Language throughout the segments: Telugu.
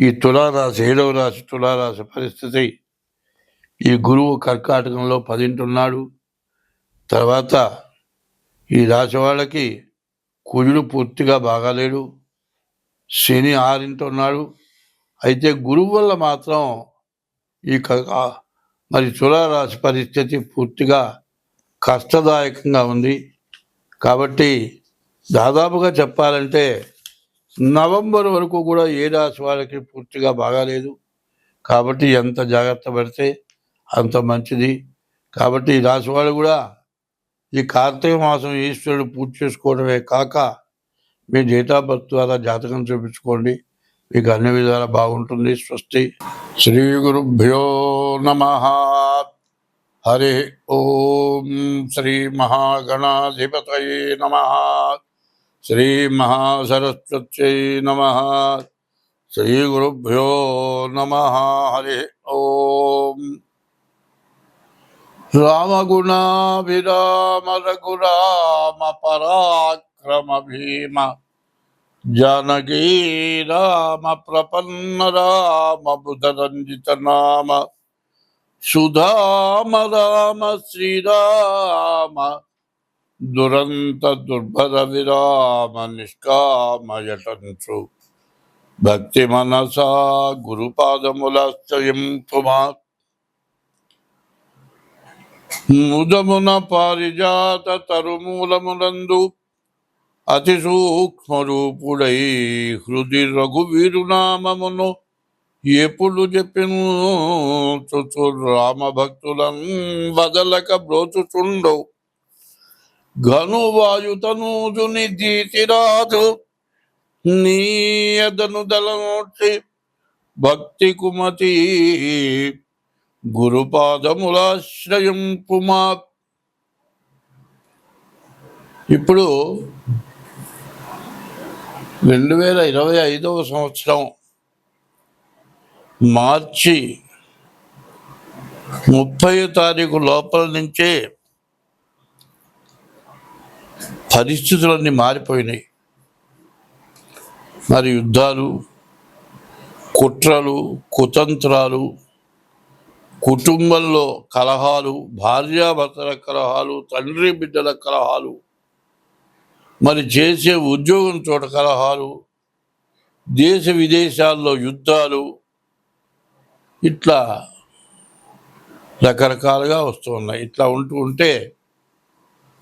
ఈ తులారాశి ఏడవ రాశి తులారాశి పరిస్థితి. ఈ గురువు కర్కాటకంలో పదింటున్నాడు. తర్వాత ఈ రాశి వాళ్ళకి కుజుడు పూర్తిగా బాగాలేడు. శని ఆరింటున్నాడు. అయితే గురువు వల్ల మాత్రం ఈ క- మరి తులారాశి పరిస్థితి పూర్తిగా కష్టదాయకంగా ఉంది. కాబట్టి దాదాపుగా చెప్పాలంటే నవంబర్ వరకు కూడా ఏ రాశి వాళ్ళకి పూర్తిగా బాగాలేదు. కాబట్టి ఎంత జాగ్రత్త పడితే అంత మంచిది. కాబట్టి ఈ రాశి వాళ్ళు కూడా ఈ కార్తీక మాసం ఈశ్వరుడు పూజ చేసుకోవడమే కాక మీ డేట్ ఆఫ్ బర్త్ ద్వారా జాతకం చూపించుకోండి. మీకు అన్ని విధాలా బాగుంటుంది. స్వస్తి. శ్రీ గురుభ్యో నమ. హరి ఓం శ్రీ మహాగణాధిపతయే నమ. శ్రీ మహాసరస్వత్యై నమ. శ్రీ గురుభ్యో నమ. హరి ఓం. రామగుణాభిరామ రఘురామ పరాక్రమ భీమ జానకీ రామ ప్రపన్న రామ బుధరంజిత నామ సుధామ రామ శ్రీరామ దురంత దుర్భర విరామ నిష్కామయటంచు భక్తి మనసా గురుపాదములాశ్రయం తుమా ముదమున పారిజాత తరుమూలమునందు అతి సూక్ష్మ రూపుడై హృది రఘువీరునామమును ఎప్పుడు చెప్పిను చుచు రామ భక్తులం వదలక బ్రోచుచుండవు. ఘనువాయుతనూజుని దీతిరాజు నీయదను దళనోక్షి భక్తి కుమతి గురుపాదములాశ్రయం పుమా ఇప్పుడు రెండు వేల ఇరవై ఐదవ సంవత్సరం మార్చి ముప్పై తారీఖు లోపల నుంచే పరిస్థితులన్నీ మారిపోయినాయి. మరి యుద్ధాలు కుట్రలు కుతంత్రాలు కుటుంబంలో కలహాలు భార్యాభర్తల కలహాలు తండ్రి బిడ్డల కలహాలు మరి చేసే ఉద్యోగం చోట కలహాలు దేశ విదేశాల్లో యుద్ధాలు ఇట్లా రకరకాలుగా వస్తున్నాయి ఇట్లా ఉంటూ ఉంటే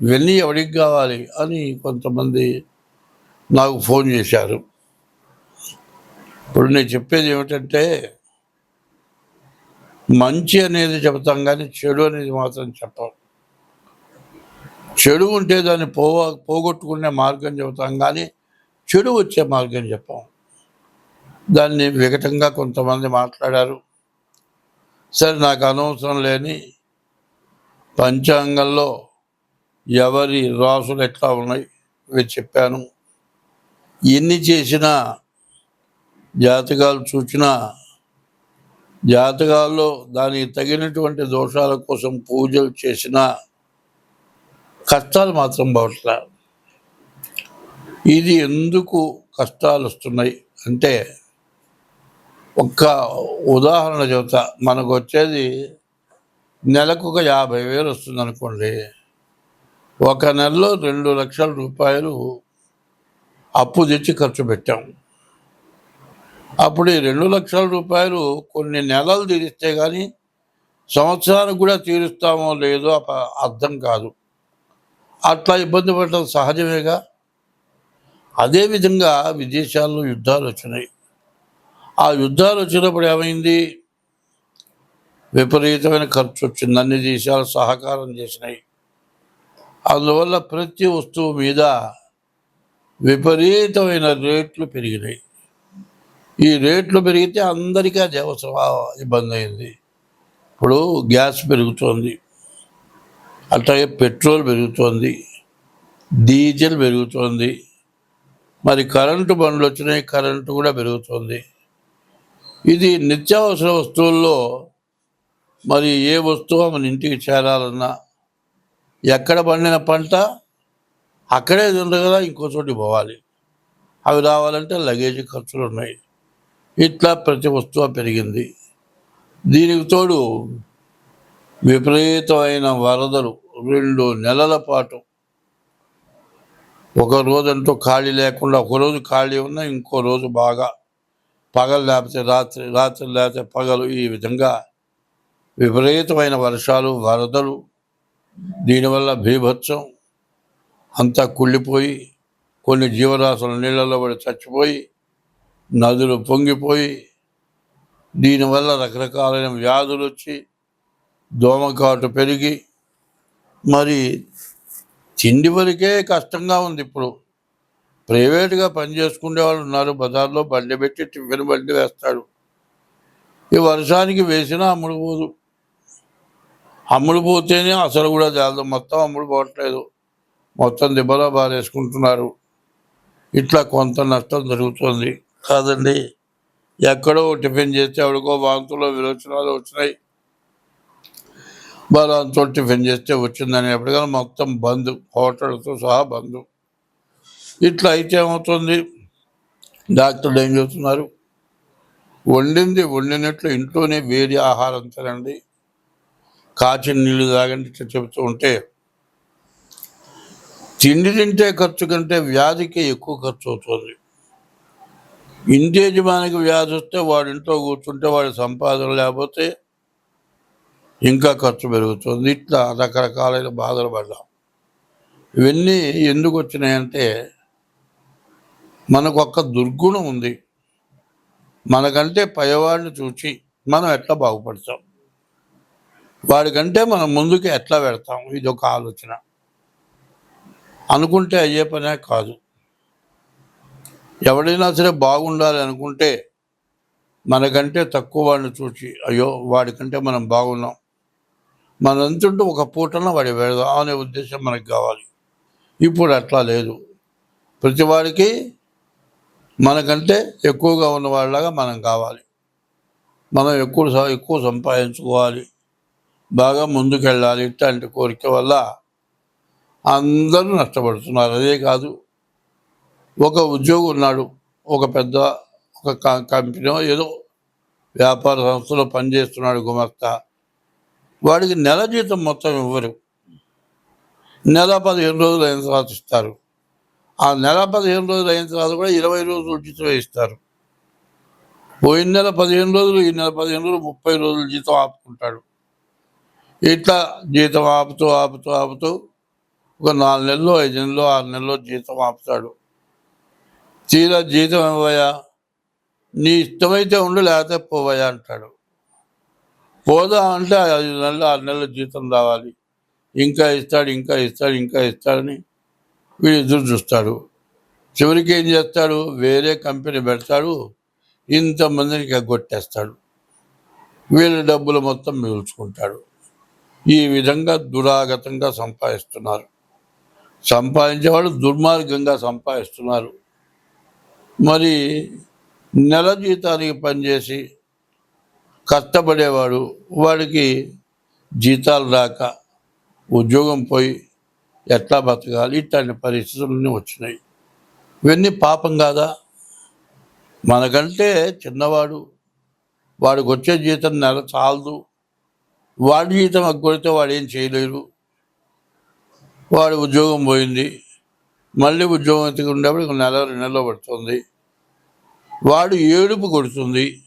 ఇవన్నీ ఎవరికి కావాలి? అని కొంతమంది నాకు ఫోన్ చేశారు. ఇప్పుడు నేను చెప్పేది ఏమిటంటే మంచి అనేది చెబుతాం కానీ చెడు అనేది మాత్రం చెప్పం. చెడు ఉంటే దాన్ని పోవ పోగొట్టుకునే మార్గం చెబుతాం కానీ చెడు వచ్చే మార్గం చెప్పాం. దాన్ని వికటంగా కొంతమంది మాట్లాడారు. సరే నాకు అనవసరం లేని పంచాంగంలో ఎవరి రాసులు ఎట్లా ఉన్నాయి ఇవి చెప్పాను. ఎన్ని చేసినా జాతకాలు చూచినా జాతకాల్లో దానికి తగినటువంటి దోషాల కోసం పూజలు చేసినా కష్టాలు మాత్రం పడట్లా ఇది ఎందుకు కష్టాలు వస్తున్నాయి అంటే ఒక్క ఉదాహరణ చెబుతా. మనకు వచ్చేది నెలకు ఒక యాభై వేలు వస్తుంది అనుకోండి ఒక నెలలో రెండు లక్షల రూపాయలు అప్పు తెచ్చి ఖర్చు పెట్టాం. అప్పుడు ఈ రెండు లక్షల రూపాయలు కొన్ని నెలలు తీరిస్తే కానీ సంవత్సరానికి కూడా తీరుస్తామో లేదో అర్థం కాదు. అట్లా ఇబ్బంది పడటం సహజమేగా? అదేవిధంగా విదేశాల్లో యుద్ధాలు వచ్చినాయి. ఆ యుద్ధాలు వచ్చినప్పుడు ఏమైంది? విపరీతమైన ఖర్చు వచ్చింది. అన్ని దేశాలు సహకారం చేసినాయి. అందువల్ల ప్రతి వస్తువు మీద విపరీతమైన రేట్లు పెరిగినాయి. ఈ రేట్లు పెరిగితే అందరికీ అది అవసరం ఇబ్బంది అయింది. ఇప్పుడు గ్యాస్ పెరుగుతోంది. అట్లాగే పెట్రోల్ పెరుగుతోంది. డీజిల్ పెరుగుతోంది. మరి కరెంటు బండ్లు వచ్చినాయి కరెంటు కూడా పెరుగుతోంది. ఇది నిత్యావసర వస్తువుల్లో మరి ఏ వస్తువు మన ఇంటికి చేరాలన్నా ఎక్కడ పండిన పంట అక్కడే ఉంది కదా ఇంకో చోటికి పోవాలి. అవి రావాలంటే లగేజ్ ఖర్చులు ఉన్నాయి. ఇట్లా ప్రతి వస్తువు పెరిగింది. దీనికి తోడు విపరీతమైన వరదలు రెండు నెలల పాటు. ఒక రోజంటూ ఖాళీ లేకుండా ఒక రోజు ఖాళీ ఉన్నా ఇంకో రోజు బాగా పగలు లేకపోతే రాత్రి రాత్రి లేకపోతే పగలు. ఈ విధంగా విపరీతమైన వర్షాలు వరదలు దీనివల్ల భీభత్సం అంతా కుళ్ళిపోయి కొన్ని జీవరాశులు నీళ్ళలో పడి చచ్చిపోయి నదులు పొంగిపోయి దీనివల్ల రకరకాలైన వ్యాధులు వచ్చి దోమకాటు పెరిగి మరి తిండి వరకే కష్టంగా ఉంది ఇప్పుడు. ప్రైవేట్గా పని చేసుకునే వాళ్ళు ఉన్నారు బజార్లో బండి పెట్టి టిఫిన్ బండి వేస్తాడు. ఈ వర్షానికి వేసినా అమ్ముడుపోదు అమ్ములు పోతేనే అసలు కూడా చాలదు మొత్తం అమ్ములు పోవట్లేదు. మొత్తం దిబ్బలో బారేసుకుంటున్నారు ఇట్లా కొంత నష్టం జరుగుతుంది. కాదండి ఎక్కడో టిఫిన్ చేస్తే ఎవరికో వాంతులో విరోచనాలు వచ్చినాయి. బలంతో టిఫిన్ చేస్తే వచ్చిందని ఎప్పటికైనా మొత్తం బంద్ హోటల్తో సహా బంద్. ఇట్లా అయితే ఏమవుతుంది? డాక్టర్లు ఏం చెబుతున్నారు? వండింది వండినట్లు ఇంట్లోనే వేడి ఆహారం తినండి. కాచిన నీళ్ళు తాగండి ఇట్లా చెబుతూ ఉంటే తిండి తింటే ఖర్చు కంటే వ్యాధికి ఎక్కువ ఖర్చు అవుతుంది. ఇంటి యజమానికి వ్యాధి వస్తే వాడి ఇంట్లో కూర్చుంటే వాడి సంపాదన లేకపోతే ఇంకా ఖర్చు పెరుగుతుంది. ఇట్లా రకరకాలైన బాధలు పడ్డాం. ఇవన్నీ ఎందుకు వచ్చినాయంటే మనకు ఒక్క దుర్గుణం ఉంది. మనకంటే పైవాడిని చూసి మనం ఎట్లా బాగుపడతాం? వాడికంటే మనం ముందుకు ఎట్లా పెడతాం ఇది ఒక ఆలోచన. అనుకుంటే అయ్యే పనే కాదు. ఎవడైనా సరే బాగుండాలి అనుకుంటే మనకంటే తక్కువ వాడిని చూసి అయ్యో వాడికంటే మనం బాగున్నాం. మన ఒక పూటన వాడి పెడదాం అనే ఉద్దేశం మనకు కావాలి. ఇప్పుడు అట్లా లేదు. ప్రతి వాడికి మనకంటే ఎక్కువగా ఉన్నవాళ్ళలాగా మనం కావాలి. మనం ఎక్కువ ఎక్కువ సంపాదించుకోవాలి. బాగా ముందుకెళ్ళాలి ఇట్లాంటి కోరిక వల్ల అందరూ నష్టపడుతున్నారు. అదే కాదు ఒక ఉద్యోగి ఉన్నాడు ఒక పెద్ద ఒక క- కంపెనీ ఏదో వ్యాపార సంస్థలో పనిచేస్తున్నాడు గుమస్తా. వాడికి నెల జీతం మొత్తం ఇవ్వరు. నెల పదిహేను రోజులు అయిన తర్వాత ఇస్తారు. ఆ నెల పదిహేను రోజులు అయిన తర్వాత కూడా ఇరవై రోజులు జీతం ఇస్తారు. పోయిన నెల పదిహేను రోజులు ఈ నెల పదిహేను రోజులు ముప్పై రోజులు జీతం ఆపుకుంటాడు. ఇట్లా జీతం ఆపుతూ ఆపుతూ ఆపుతూ ఒక నాలుగు నెలలు ఐదు నెలలు ఆరు నెలలు జీతం ఆపుతాడు. తీరా జీతం ఇవ్వయా నీ ఇష్టమైతే ఉండు లేకపోతే పోవయా అంటాడు. పోదా అంటే ఐదు నెలలు ఆరు నెలలు జీతం రావాలి. ఇంకా ఇస్తాడు ఇంకా ఇస్తాడు ఇంకా ఇస్తాడని వీడు ఎదురు చూస్తాడు. చివరికి ఏం చేస్తాడు? వేరే కంపెనీ పెడతాడు ఇంతమందిని కొట్టేస్తాడు వీళ్ళ డబ్బులు మొత్తం మిగుల్చుకుంటాడు. ఈ విధంగా దురాగతంగా సంపాదిస్తున్నారు. సంపాదించేవాళ్ళు దుర్మార్గంగా సంపాదిస్తున్నారు. మరి నెల జీతానికి పనిచేసి కష్టపడేవాడు వాడికి జీతాలు రాక ఉద్యోగం పోయి ఎట్లా బతకాలి? ఇట్లాంటి పరిస్థితులన్నీ వచ్చినాయి. ఇవన్నీ పాపం కాదా? మనకంటే చిన్నవాడు వాడికి వచ్చే జీతం నెల చాలదు. వాడి జీతం కొడితే వాడు ఏం చేయలేరు. వాడు ఉద్యోగం పోయింది. మళ్ళీ ఉద్యోగం ఎత్తుకు ఉండేప్పుడు నెల రెండు నెలలో పడుతుంది. వాడు ఏడుపు కొడుతుంది.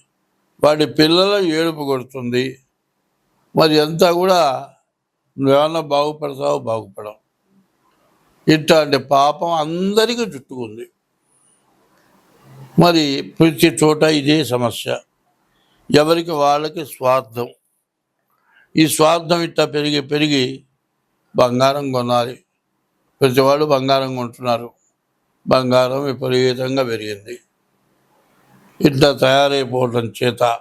వాడి పిల్లల ఏడుపు కొడుతుంది. మరి అంతా కూడా నువ్వేమన్నా బాగుపడతావు బాగుపడవు. ఇట్లాంటి పాపం అందరికీ చుట్టుకుంది. మరి ప్రతి చోట ఇదే సమస్య. ఎవరికి వాళ్ళకి స్వార్థం. ఈ స్వార్థం ఇట్లా పెరిగి పెరిగి బంగారం కొనాలి. ప్రతివాడు బంగారం కొంటున్నారు. బంగారం విపరీతంగా పెరిగింది. ఇట్లా తయారైపోవడం చేత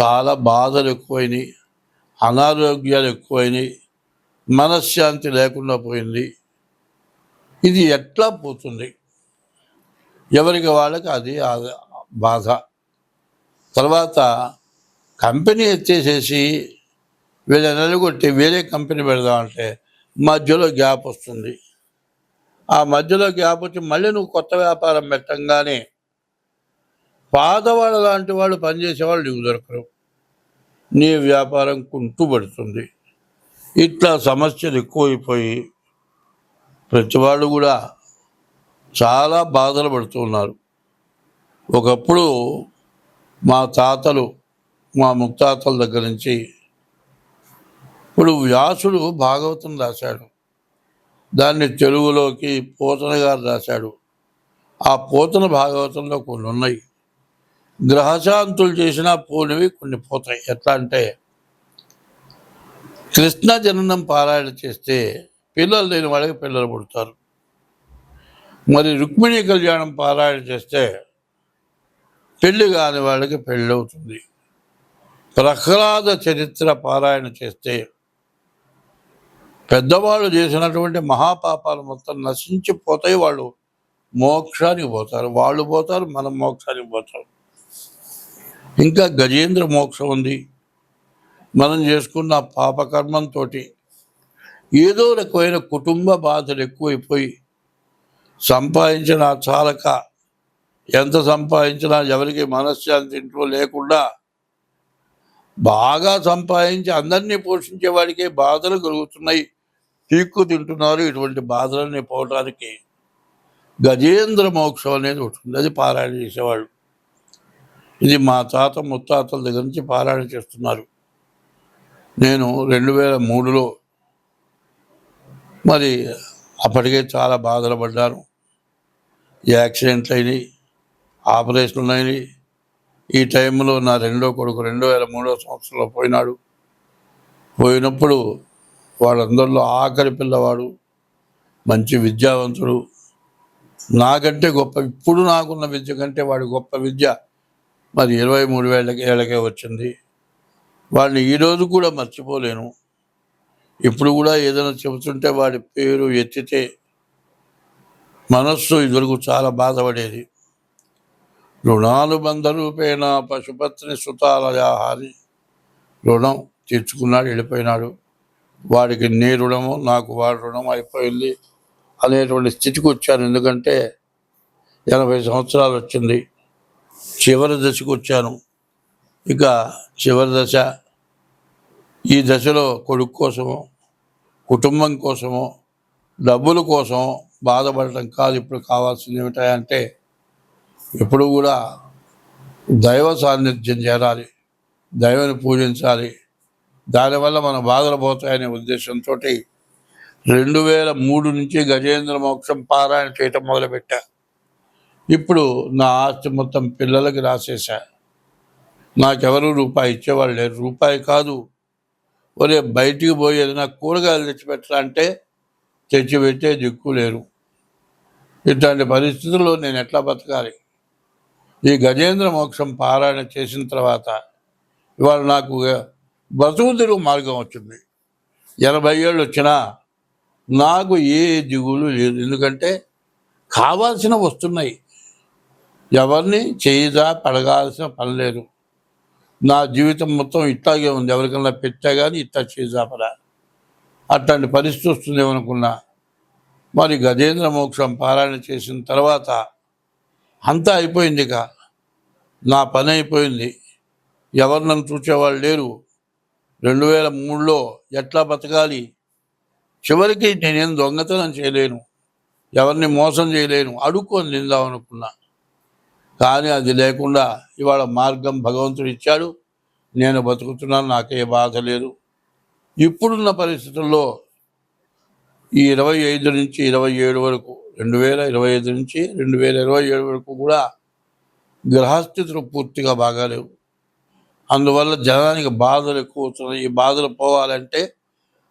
చాలా బాధలు ఎక్కువైనాయి. అనారోగ్యాలు ఎక్కువైనాయి. మనశ్శాంతి లేకుండా పోయింది. ఇది ఎట్లా పోతుంది? ఎవరికి వాళ్ళకి అది ఆ- బాధ. తర్వాత కంపెనీ ఎత్తేసేసి వీళ్ళ నిలగొట్టి వేరే కంపెనీ పెడదామంటే మధ్యలో గ్యాప్ వస్తుంది. ఆ మధ్యలో గ్యాప్ వచ్చి మళ్ళీ నువ్వు కొత్త వ్యాపారం పెట్టంగానే పాతవాళ్ళ లాంటి వాళ్ళు పనిచేసేవాళ్ళు నీకు దొరకరు. నీ వ్యాపారం కుంటుపడుతుంది. ఇట్లా సమస్యలు ఎక్కువైపోయి ప్రతి వాళ్ళు కూడా చాలా బాధలు పడుతున్నారు. ఒకప్పుడు మా తాతలు మా ముత్తాతల దగ్గర నుంచి. ఇప్పుడు వ్యాసుడు భాగవతం రాశాడు. దాన్ని తెలుగులోకి పోతన గారు రాశాడు. ఆ పోతన భాగవతంలో కొన్ని ఉన్నాయి. గ్రహశాంతులు చేసినా పోనివి కొన్ని పోతాయి. ఎట్లా అంటే కృష్ణ జననం పారాయణ చేస్తే పిల్లలు లేని వాళ్ళకి పిల్లలు పుడతారు. మరి రుక్మిణీ కళ్యాణం పారాయణ చేస్తే పెళ్ళి కాని వాళ్ళకి పెళ్ళి అవుతుంది. ప్రహ్లాద చరిత్ర పారాయణ చేస్తే పెద్దవాళ్ళు చేసినటువంటి మహాపాపాలు మొత్తం నశించిపోతాయి. వాళ్ళు మోక్షానికి పోతారు. వాళ్ళు పోతారు మనం మోక్షానికి పోతాం. ఇంకా గజేంద్ర మోక్షం ఉంది. మనం చేసుకున్న పాపకర్మంతో ఏదో రకమైన కుటుంబ బాధలు ఎక్కువైపోయి సంపాదించిన చాలక ఎంత సంపాదించినా ఎవరికి మనశ్శాంతి ఇంట్లో లేకుండా బాగా సంపాదించి అందరినీ పోషించే వాడికే బాధలు కలుగుతున్నాయి. తీక్కు తింటున్నారు. ఇటువంటి బాధలన్నీ పోవటానికి గజేంద్ర మోక్షం అనేది ఒకటి అది పారాయణ చేసేవాళ్ళు. ఇది మా తాత ముత్తాతల దగ్గర నుంచి పారాయణ చేస్తున్నారు. నేను రెండు వేల మూడులో మరి అప్పటికే చాలా బాధలు పడ్డాను. యాక్సిడెంట్లు అయినాయి. ఆపరేషన్లు అయినాయి. ఈ టైంలో నా రెండో కొడుకు రెండు వేల మూడో సంవత్సరంలో పోయినాడు. పోయినప్పుడు వాళ్ళందరిలో ఆఖరి పిల్లవాడు మంచి విద్యావంతుడు. నాకంటే గొప్ప ఇప్పుడు నాకున్న విద్య కంటే వాడి గొప్ప విద్య మరి ఇరవై మూడు వేల ఏళ్ళకే వచ్చింది. వాడిని ఈరోజు కూడా మర్చిపోలేను. ఇప్పుడు కూడా ఏదైనా చెబుతుంటే వాడి పేరు ఎత్తితే మనస్సు ఇదివరకు చాలా బాధపడేది. రుణానుబంధ రూపేణ పశుపత్ని సుతాలయాహారి. రుణం తీర్చుకున్నాడు వెళ్ళిపోయినాడు. వాడికి నీ రుణము నాకు వాడి రుణం అయిపోయింది అనేటువంటి స్థితికి వచ్చాను. ఎందుకంటే ఎనభై సంవత్సరాలు వచ్చింది. చివరి దశకు వచ్చాను. ఇక చివరి దశ ఈ దశలో కొడుకు కోసమో కుటుంబం కోసమో డబ్బుల కోసం బాధపడటం కాదు. ఇప్పుడు కావాల్సింది ఏమిటంటే ఎప్పుడు కూడా దైవ సాన్నిధ్యం చేరాలి దైవాన్ని పూజించాలి. దానివల్ల మన బాధలు పోతాయనే ఉద్దేశంతో రెండు వేల మూడు నుంచి గజేంద్ర మోక్షం పారాయణ చేయటం మొదలుపెట్టా. ఇప్పుడు నా ఆస్తి మొత్తం పిల్లలకి రాసేసా. నాకెవరు రూపాయి ఇచ్చేవాళ్ళు లేరు. రూపాయి కాదు. ఒరే బయటికి పోయి ఏదైనా కూరగాయలు తెచ్చిపెట్టరా అంటే తెచ్చిపెట్టే దిక్కు లేరు. ఇట్లాంటి పరిస్థితుల్లో నేను ఎట్లా బతకాలి? ఈ గజేంద్ర మోక్షం పారాయణ చేసిన తర్వాత ఇవాళ నాకు బతుకు తిరుగు మార్గం వచ్చింది. ఎనభై ఏళ్ళు వచ్చినా నాకు ఏ దిగులు లేదు. ఎందుకంటే కావాల్సిన వస్తున్నాయి. ఎవరిని చేయదా పడగాల్సిన పని లేదు. నా జీవితం మొత్తం ఇట్లాగే ఉంది. ఎవరికన్నా పెట్టా కానీ ఇట్లా చేజాపరా అట్లాంటి పరిస్థితి వస్తుందేమనుకున్నా. మరి గజేంద్ర మోక్షం పారాయణ చేసిన తర్వాత అంతా అయిపోయింది ఇక. నా పని అయిపోయింది. ఎవరు నన్ను చూసేవాళ్ళు లేరు. రెండు వేల మూడులో ఎట్లా బతకాలి? చివరికి నేనేం దొంగతనం చేయలేను. ఎవరిని మోసం చేయలేను. అడుక్కొని తిందాం అనుకున్నా. కానీ అది లేకుండా ఇవాళ మార్గం భగవంతుడు ఇచ్చాడు. నేను బతుకుతున్నాను. నాకే బాధ లేదు. ఇప్పుడున్న పరిస్థితుల్లో ఈ ఇరవై ఐదు నుంచి ఇరవై ఏడు వరకు రెండు వేల ఇరవై ఐదు నుంచి రెండు వేల ఇరవై ఏడు వరకు కూడా గ్రహస్థితులు పూర్తిగా బాగాలేవు. అందువల్ల జనానికి బాధలు ఎక్కువ అవుతున్నాయి ఈ బాధలు పోవాలంటే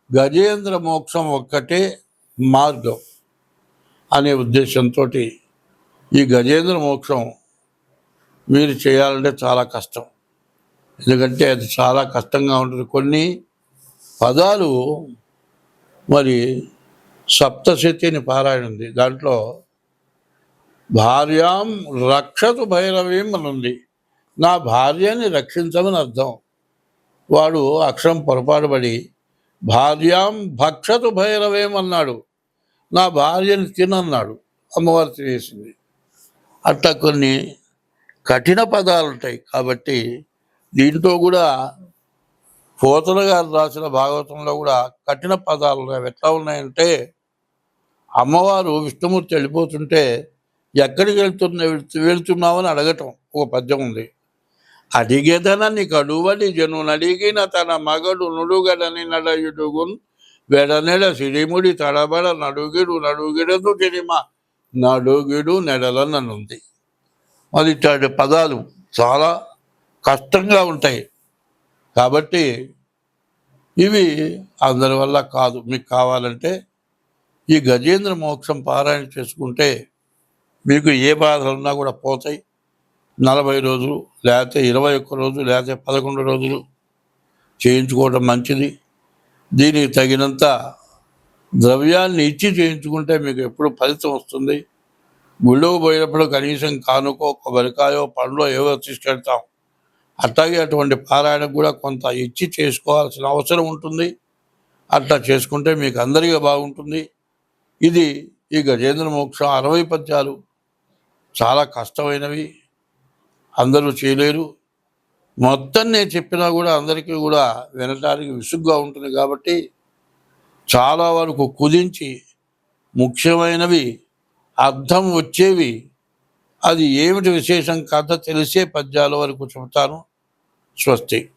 గజేంద్ర మోక్షం ఒక్కటే మార్గం అనే ఉద్దేశంతో ఈ గజేంద్ర మోక్షం మీరు చేయాలంటే చాలా కష్టం. ఎందుకంటే అది చాలా కష్టంగా ఉంటుంది. కొన్ని పదాలు మరి సప్తశతి అని పారాయణ ఉంది దాంట్లో భార్యాం రక్షతు భైరవీం అని ఉంది. నా భార్యని రక్షించమని అర్థం. వాడు అక్షరం పొరపాటు పడి భార్యాం భక్షతు భైరవేమన్నాడు నా భార్యని తినన్నాడు. అమ్మవారు తినేసింది. అట్లా కొన్ని కఠిన పదాలు ఉంటాయి కాబట్టి దీంతో కూడా పోతల గారు రాసిన భాగవతంలో కూడా కఠిన పదాలు ఉన్నాయి ఎట్లా ఉన్నాయంటే అమ్మవారు విష్ణుమూర్తి వెళ్ళిపోతుంటే ఎక్కడికి వెళ్తున్నా వెళ్తున్నావని అడగటం ఒక పద్యం ఉంది. అడిగేదనని కడువడి జనుని అడిగిన తన మగడు నుడుగడని నడయుడుగున్ వెడనెడ సిరిముడి తడబడ నడుగిడు నడుగిడదు తిరిమ నడుగిడు నెడలననుంది. మరి ఇట్లాంటి పదాలు చాలా కష్టంగా ఉంటాయి. కాబట్టి ఇవి అందరి వల్ల కాదు. మీకు కావాలంటే ఈ గజేంద్ర మోక్షం పారాయణ చేసుకుంటే మీకు ఏ బాధలున్నా కూడా పోతాయి. నలభై రోజులు లేకపోతే ఇరవై ఒక్క రోజు లేకపోతే పదకొండు రోజులు చేయించుకోవడం మంచిది. దీనికి తగినంత ద్రవ్యాన్ని ఇచ్చి చేయించుకుంటే మీకు ఎప్పుడు ఫలితం వస్తుంది. గుళ్ళకు పోయినప్పుడు కనీసం కానుకో కొబ్బరికాయో పండ్లో ఏవో తీసుకెళ్తాం అట్లాగే అటువంటి పారాయణకు కూడా కొంత ఇచ్చి చేసుకోవాల్సిన అవసరం ఉంటుంది. అట్లా చేసుకుంటే మీకు అందరికీ బాగుంటుంది. ఇది ఈ గజేంద్ర మోక్షం అరవై పద్యాలు. చాలా కష్టమైనవి. అందరూ చేయలేరు. మొత్తం నేను చెప్పినా కూడా అందరికీ కూడా వినటానికి విసుగ్గా ఉంటుంది కాబట్టి చాలా వరకు కుదించి ముఖ్యమైనవి అర్థం వచ్చేవి. అది ఏమిటి విశేషం? కథ తెలిసే పద్యాల వరకు చెబుతాను. స్వస్తి.